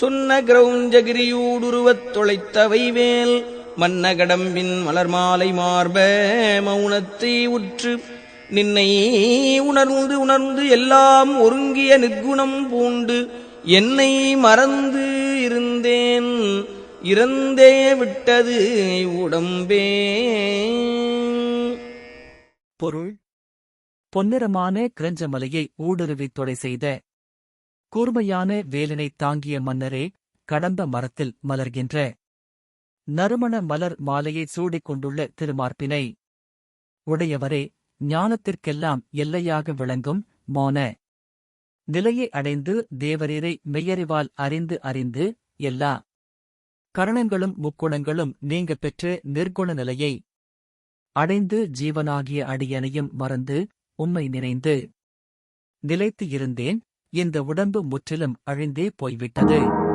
சொன்ன கிரௌஞ்சகிரியூடுருவத் தொலைத்தவை வேல் மன்ன கடம்பின் மலர் மாலை மார்ப மௌனத்தை உற்று நின்னை உணர்ந்து உணர்ந்து எல்லாம் ஒருங்கிய நிற்குணம் பூண்டு என்னை மறந்து இருந்தேன் இறந்தே விட்டது உடம்பே. பொருள் பொன்னிறமான கிரஞ்சமலையை ஊடுருவித் தொலை செய்த கூர்மையான வேலினைத் தாங்கிய மன்னரே கடம்ப மரத்தில் மலர்கின்ற நறுமண மலர் மாலையை சூடிக் கொண்டுள்ள திருமார்பினை. உடையவரே ஞானத்திற்கெல்லாம் எல்லையாக விளங்கும் மோன. நிலையை அடைந்து தேவரீரை மெய்யறிவால் அறிந்து அறிந்து எல்லா கரணங்களும் முக்குணங்களும் நீங்க பெற்ற நிர்குண நிலையை அடைந்து ஜீவனாகிய அடியனையும் மறந்து உம்மை நினைந்து நிலைத்து இருந்தேன். இந்த உடம்பு முற்றிலும் அழிந்தே போய்விட்டது.